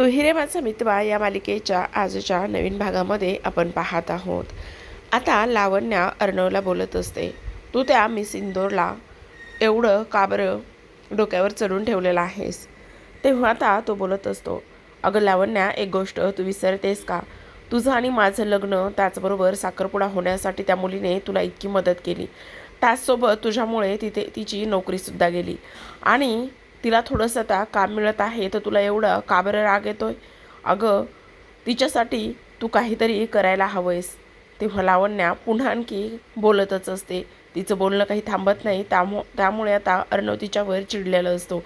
तो हिरे माझा मित्र या मालिकेच्या आजच्या नवीन भागामध्ये आपण पाहत आहोत. आता लावण्या अर्णवला बोलत असते. तू त्या मिस इंदोरला एवढं काबरं डोक्यावर चढून ठेवलेलं आहेस? तेव्हा आता तो बोलत असतो. अगं लावण्या एक गोष्ट तू विसरतेस का? तुझं आणि माझं लग्न त्याचबरोबर साखरपुडा होण्यासाठी त्या मुलीने तुला इतकी मदत केली. त्याचसोबत तुझ्यामुळे तिथे तिची नोकरीसुद्धा गेली. आणि तिला थोडंसं आता काम मिळत आहे तर तुला एवढं का बरं राग येतोय? अगं तिच्यासाठी तू काहीतरी करायला हवंयस. तेव्हा लावण्या पुन्हा आणखी बोलतच असते. तिचं बोलणं काही थांबत नाही त्यामु त्यामुळे आता अर्णव तिच्यावर चिडलेला असतो.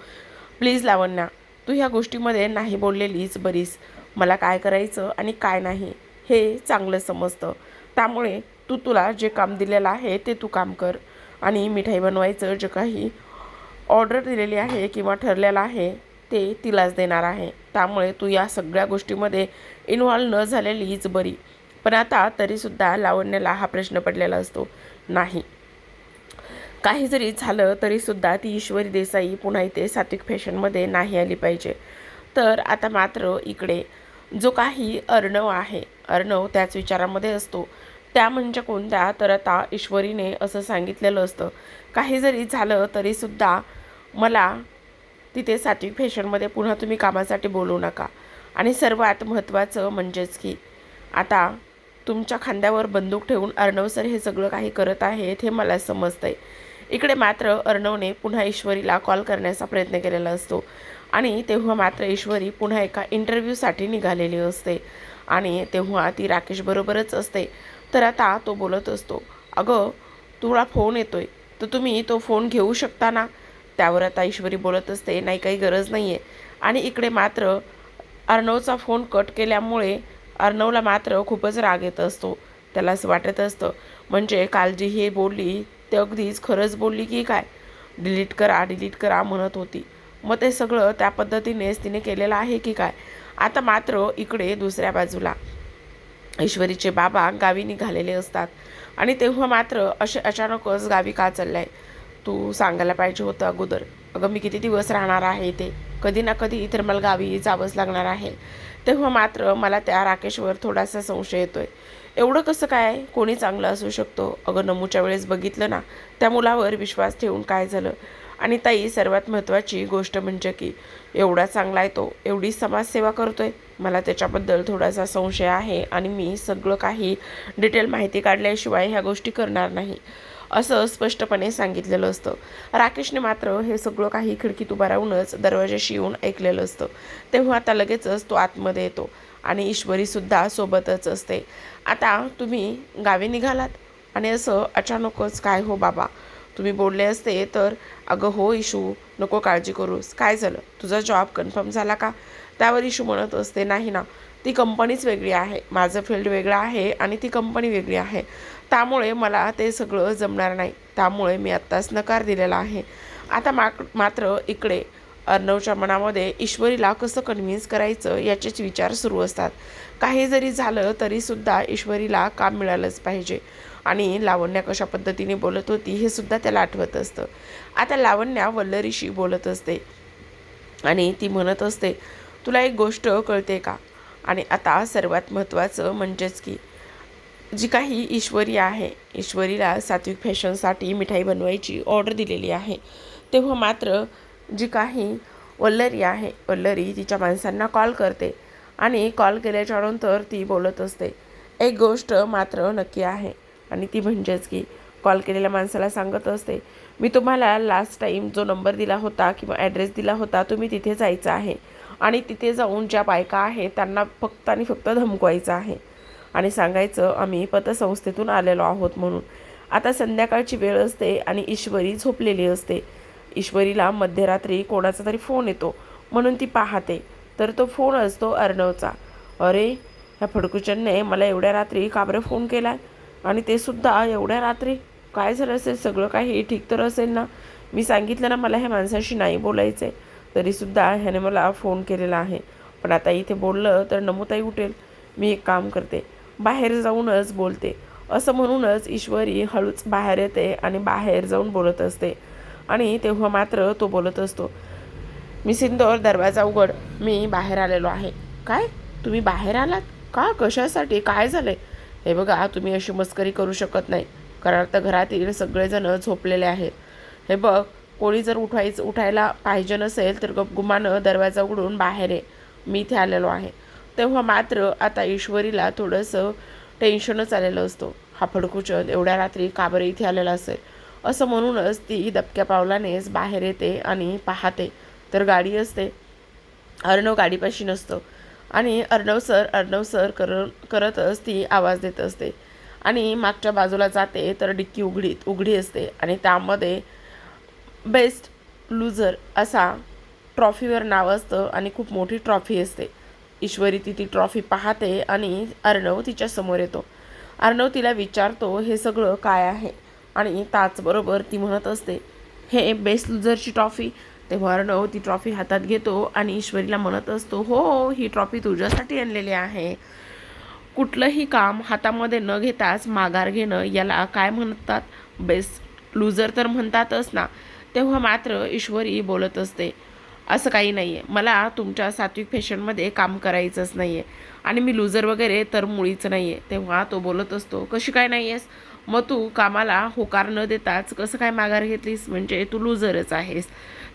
प्लीज लावण्या तू ह्या गोष्टीमध्ये नाही बोललेलीच बरीस मला काय करायचं आणि काय नाही हे चांगलं समजतं. त्यामुळे तू तुला जे काम दिलेलं आहे ते तू काम कर आणि मिठाई बनवायचं जे काही ऑर्डर दिलेली आहे किंवा ठरलेलं आहे ते तिलाच देणार आहे. त्यामुळे तू या सगळ्या गोष्टीमध्ये इन्व्हॉल्व न झालेलीच बरी. पण आता तरीसुद्धा लावण्याला हा प्रश्न पडलेला असतो. नाही. काही जरी झालं तरीसुद्धा ती ईश्वरी देसाई पुन्हा इथे सात्विक फॅशनमध्ये नाही आली पाहिजे. तर आता मात्र इकडे जो काही अर्णव आहे अर्णव त्याच विचारामध्ये असतो. त्या म्हणजे कोणत्या? तर आता ईश्वरीने असं सांगितलेलं असतं. काही जरी झालं तरीसुद्धा मला तिथे सात्विक फॅशनमध्ये पुन्हा तुम्ही कामासाठी बोलू नका. आणि सर्वात महत्त्वाचं म्हणजेच की आता तुमच्या खांद्यावर बंदूक ठेवून अर्णव सर हे सगळं काही करत आहेत हे मला समजतं आहे इकडे मात्र अर्णवने पुन्हा ईश्वरीला कॉल करण्याचा प्रयत्न केलेला असतो. आणि तेव्हा मात्र ईश्वरी पुन्हा एका इंटरव्ह्यूसाठी निघालेली असते. आणि तेव्हा ती राकेशबरोबरच असते. तर आता तो बोलत असतो अगं तुला फोन येतोय तर तुम्ही तो फोन घेऊ शकता ना? त्यावर आता ईश्वरी बोलत असते नाही काही गरज नाही आहे आणि इकडे मात्र अर्णवचा फोन कट केल्यामुळे अर्णवला मात्र खूपच राग येत असतो. त्याला असं वाटत असतं म्हणजे काल जी हे बोलली ते अगदीच खरंच बोलली की काय? डिलीट करा डिलीट करा म्हणत होती. मग ते सगळं त्या पद्धतीनेच तिने केलेलं आहे की काय? आता मात्र इकडे दुसऱ्या बाजूला. ईश्वरीचे बाबा गावी निघालेले असतात. आणि तेव्हा मात्र असे अचानकच गावी का चाललाय? तू सांगायला पाहिजे होतं अगोदर. अगं मी किती दिवस राहणार आहे ते कधी ना कधी तर मला गावी जावंच लागणार आहे. तेव्हा मात्र मला त्या राकेशवर थोडासा संशय येतोय. एवढं कसं काय? कोणी चांगलं असू शकतो? अगं नमूच्या वेळेस बघितलं ना त्या मुलावर विश्वास ठेवून काय झालं? आणि ताई सर्वात महत्त्वाची गोष्ट म्हणजे की एवढा चांगला आहे तो एवढी समाजसेवा करतोय. मला त्याच्याबद्दल थोडासा संशय आहे आणि मी सगळं काही डिटेल माहिती काढल्याशिवाय ह्या गोष्टी करणार नाही असं स्पष्टपणे सांगितलेलं असतं. राकेशने मात्र हे सगळं काही खिडकीत उभा राहूनच दरवाजाशी येऊन ऐकलेलं असतं. तेव्हा आता लगेचच तो आतमध्ये येतो आणि ईश्वरीसुद्धा सोबतच असते. आता तुम्ही गावी निघालात? आणि असं अचानकच काय हो बाबा? तुम्ही बोलले असते तर अगं हो इशू नको काळजी करूस. काय झालं? तुझा जॉब कन्फर्म झाला का? त्यावर इशू म्हणत असते नाही ना. ती कंपनीच वेगळी आहे. माझं फील्ड वेगळं आहे आणि ती कंपनी वेगळी आहे. त्यामुळे मला ते सगळं जमणार नाही. त्यामुळे मी आत्ताच नकार दिलेला आहे. आता माक मात्र इकडे अर्णवच्या मनामध्ये ईश्वरीला कसं कन्व्हिन्स करायचं याचेच विचार सुरू असतात. काही जरी झालं तरीसुद्धा ईश्वरीला काम मिळालंच पाहिजे. आणि लावण्या कशा पद्धतीने बोलत होती हे सुद्धा त्याला आठवत असतं. आता लावण्या वल्लरीशी बोलत असते. आणि ती म्हणत असते तुला एक गोष्ट कळते का? आणि आता सर्वात महत्त्वाचं म्हणजेच की जी काही ईश्वरी आहे ईश्वरीला सात्विक फॅशनसाठी मिठाई बनवायची ऑर्डर दिलेली आहे. तेव्हा मात्र जी काही वल्लरी आहे वल्लरी तिच्या माणसांना कॉल करते आणि कॉल केल्याच्यानंतर ती बोलत असते. एक गोष्ट मात्र नक्की आहे आणि ती म्हणजेच की कॉल केलेल्या माणसाला सांगत असते मी तुम्हाला लास्ट टाईम जो नंबर दिला होता किंवा ॲड्रेस दिला होता तुम्ही तिथे जायचं आहे आणि तिथे जाऊन ज्या बायका आहेत त्यांना फक्त आणि फक्त धमकवायचं आहे आणि सांगायचं आम्ही पतसंस्थेतून आलेलो आहोत म्हणून. आता संध्याकाळची वेळ असते आणि ईश्वरी झोपलेली असते. ईश्वरीला मध्यरात्री कोणाचा तरी फोन येतो म्हणून ती पाहते. तर तो फोन असतो अर्णवचा. अरे ह्या फडकुचनने मला एवढ्या रात्री का बरं फोन केला? आणि ते सुद्धा एवढ्या रात्री? काय झालं असेल? सगळं काही ठीक तर असेल ना? मी सांगितलं ना मला ह्या माणसाशी नाही बोलायचं आहे तरीसुद्धा ह्याने मला फोन केलेला आहे. पण आता इथे बोललं तर नमुताई उठेल. मी एक काम करते. बाहेर जाऊनच बोलते. असं म्हणूनच ईश्वरी हळूच बाहेर येते आणि बाहेर जाऊन बोलत असते. आणि तेव्हा मात्र तो बोलत असतो मी सिंदोर दरवाजा उघड मी बाहेर आलेलो आहे. काय? तुम्ही बाहेर आलात? का? कशासाठी? काय झालं हे बघा तुम्ही अशी मस्करी करू शकत नाही कारण आता घरातील सगळेजण झोपलेले आहेत. हे बघ कोणी जर उठवायचं उठायला पाहिजे नसेल तर गुमानं दरवाजा उघडून बाहेर आहे मी इथे आलेलो आहे. तेव्हा मात्र आता ईश्वरीला थोडंसं टेन्शनच आलेलं असतो. हा फडकुचंद एवढ्या रात्री का बरं इथे आलेला असेल? असं म्हणूनच ती दबक्या पावलानेच बाहेर येते आणि पाहते. तर गाडी असते. अर्णव गाडीपाशी नसतो. आणि अर्णव सर अर्णव सर कर करतच ती आवाज देत असते. आणि मागच्या बाजूला जाते तर डिक्की उघडीत उघडी असते. आणि त्यामध्ये बेस्ट लुझर असा ट्रॉफीवर नाव असतं आणि खूप मोठी ट्रॉफी असते. ईश्वरी ती ती ट्रॉफी पाहते आणि अर्णव तिच्यासमोर येतो. अर्णव तिला विचारतो हे सगळं काय आहे? आणि त्याचबरोबर ती म्हणत असते हे बेस्ट लुझरची ट्रॉफी. तेव्हा अर्णव ती ट्रॉफी हातात घेतो आणि ईश्वरीला म्हणत असतो हो ही ट्रॉफी तुझ्यासाठी आणलेली आहे. कुठलंही काम हातामध्ये न घेताच माघार घेणं याला काय म्हणतात? बेस्ट लुझर तर म्हणतातच ना. तेव्हा मात्र ईश्वरी बोलत असते असं काही नाही आहे मला तुमच्या सात्विक फॅशनमध्ये काम करायचंच नाही आहे आणि मी लुझर वगैरे तर मुळीच नाही आहे तेव्हा तो बोलत असतो कशी काय नाही आहेस मग तू कामाला होकार न देताच कसं काय माघार घेतलीस? म्हणजे तू लूजरच आहेस.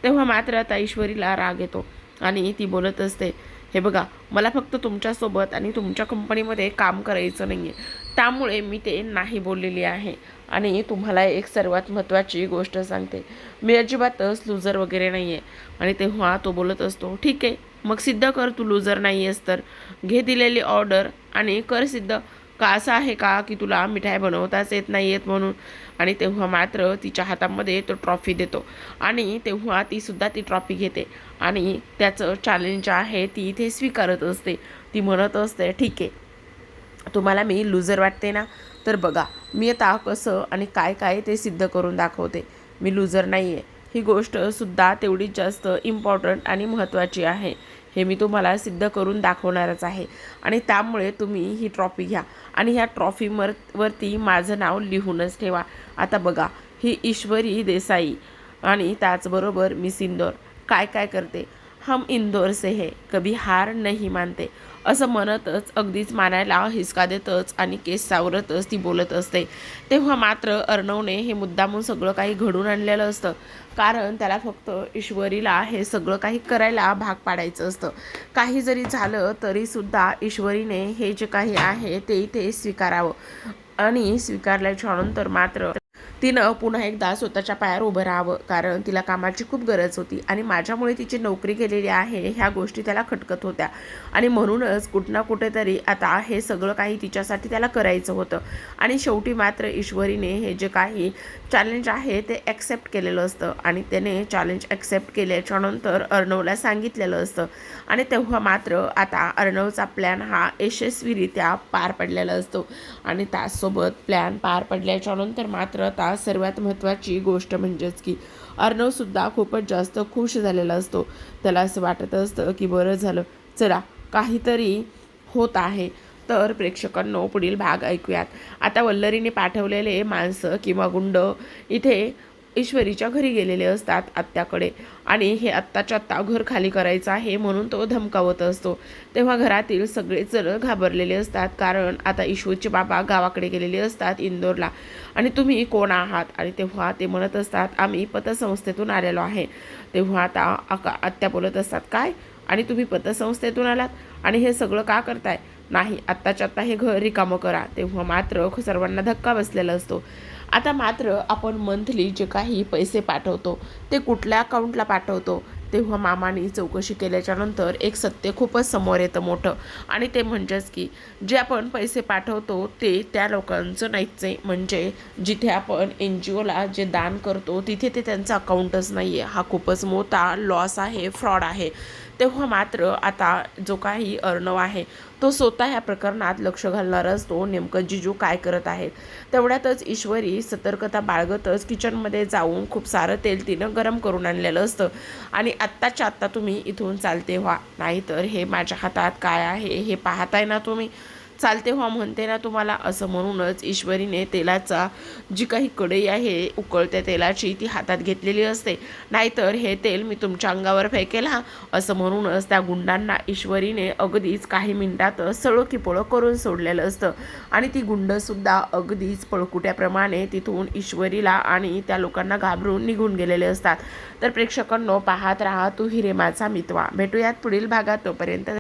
तेव्हा मात्र आता ईश्वरीला राग येतो आणि ती बोलत असते हे बघा मला फक्त तुमच्यासोबत आणि तुमच्या कंपनीमध्ये काम करायचं नाही आहे त्यामुळे मी ते नाही बोललेली आहे. आणि तुम्हाला एक सर्वात महत्त्वाची गोष्ट सांगते. मी अजिबातच लुजर वगैरे नाही आहे आणि तेव्हा तो बोलत असतो ठीक आहे मग सिद्ध कर तू लुजर नाही आहेस तर. घे दिलेली ऑर्डर आणि कर सिद्ध. का असं आहे का की तुला मिठाई बनवताच येत नाही येत म्हणून? आणि तेव्हा मात्र तिच्या हातामध्ये तो ट्रॉफी देतो. आणि तेव्हा तीसुद्धा ती ट्रॉफी घेते. आणि त्याचं चॅलेंज आहे ती इथे स्वीकारत असते. ती म्हणत असते ठीक आहे. तुम्हाला मी लुझर वाटते ना? तर बघा मी आता कसं आणि काय काय ते सिद्ध करून दाखवते. मी लुझर नाही आहे ही गोष्टसुद्धा तेवढीच जास्त इम्पॉर्टंट आणि महत्त्वाची आहे. हे मी तुम्हाला सिद्ध करून दाखवणारच आहे. आणि त्यामुळे तुम्ही ही ट्रॉफी घ्या. आणि ह्या ट्रॉफीवर वरती माझं नाव लिहूनच ठेवा. आता बघा ही ईश्वरी देसाई आणि त्याचबरोबर मी सिंदोर. काय काय करते? हम इंदोर से है कभी हार नाही मानते. असं म्हणतच अगदीच मानायला हिसका देतच आणि केस सावरतच ती बोलत असते. तेव्हा मात्र अर्णवने हे मुद्दामून सगळं काही घडून आणलेलं असतं. कारण त्याला फक्त ईश्वरीला हे सगळं काही करायला भाग पाडायचं असतं. काही जरी झालं तरीसुद्धा ईश्वरीने हे जे काही आहे ते इथे स्वीकारावं. आणि स्वीकारल्याच्या नंतर मात्र तिनं पुन्हा एकदा स्वतःच्या पायावर उभं राहावं कारण तिला कामाची खूप गरज होती आणि माझ्यामुळे तिची नोकरी गेलेली आहे ह्या गोष्टी त्याला खटकत होत्या. आणि म्हणूनच कुठं ना कुठेतरी आता हे सगळं काही तिच्यासाठी त्याला करायचं होतं. आणि शेवटी मात्र ईश्वरीने हे जे काही चॅलेंज आहे ते ॲक्सेप्ट केलेलं असतं. आणि त्याने चॅलेंज ॲक्सेप्ट केल्याच्यानंतर अर्णवला सांगितलेलं असतं. आणि तेव्हा मात्र आता अर्णवचा प्लॅन हा यशस्वीरित्या पार पडलेला असतो. आणि त्यासोबत प्लॅन पार पडल्याच्यानंतर मात्र आता सर्वात महत्त्वाची गोष्ट म्हणजेच की अर्णवसुद्धा खूपच जास्त खुश झालेला असतो. त्याला असं वाटत असतं की बरं झालं चला काहीतरी होत आहे. तर प्रेक्षकांनो पुढील भाग ऐकूयात. आता वल्लरीने पाठवलेले माणसं किंवा गुंड इथे ईश्वरीच्या घरी गेलेले असतात आत्याकडे. आणि हे आत्ताच्या आत्ता घर खाली करायचं आहे म्हणून तो धमकावत असतो. तेव्हा घरातील सगळेच जण घाबरलेले असतात कारण आता ईश्वरचे बाबा गावाकडे गेलेले असतात इंदोरला. आणि तुम्ही कोण आहात? आणि तेव्हा ते म्हणत असतात आम्ही पतसंस्थेतून आलेलो आहे. तेव्हा आता आका आत्या बोलत असतात काय? आणि तुम्ही पतसंस्थेतून आलात? आणि हे सगळं का करताय? नाही आत्ताच्या आत्ता हे घर रिकामं करा. तेव्हा मात्र सर्वांना धक्का बसलेला असतो. आता मात्र आपण मंथली जे काही पैसे पाठवतो ते कुठल्या अकाउंटला पाठवतो तेव्हा मामाने चौकशी केल्याच्यानंतर एक सत्य खूपच समोर येतं मोठं. आणि ते म्हणजेच की जे आपण पैसे पाठवतो ते त्या लोकांचं नाहीच आहे म्हणजे जिथे आपण एन जी ओला जे दान करतो तिथे ते त्यांचं अकाउंटच नाही आहे हा खूपच मोठा लॉस आहे फ्रॉड आहे. तेव्हा मात्र आता जो काही अर्णव आहे तो स्वतः ह्या प्रकरणात लक्ष घालणार असतो. नेमकं जिजू काय करत आहेत? तेवढ्यातच ईश्वरी सतर्कता बाळगतच किचनमध्ये जाऊन खूप सारं तेल तिनं गरम करून आणलेलं असतं. आणि आत्ताच्या आत्ता तुम्ही इथून चालते व्हा. नाहीतर हे माझ्या हातात काय आहे हे पाहताय ना तुम्ही? चालते व्हा म्हणते ना तुम्हाला. असं म्हणूनच ईश्वरीने तेलाचा जी काही कढई आहे उकळत्या तेलाची ती हातात घेतलेली असते. नाहीतर हे तेल मी तुमच्या अंगावर फेकेल हा. असं म्हणूनच त्या गुंडांना ईश्वरीने अगदीच काही मिनिटातच सळो पळो करून सोडलेलं असतं. आणि ती गुंडसुद्धा अगदीच पळकुट्याप्रमाणे तिथून ईश्वरीला आणि त्या लोकांना घाबरून निघून गेलेले असतात. तर प्रेक्षकांनो पाहत राहा तू हिरे माझा मितवा. भेटूयात पुढील भागात तोपर्यंत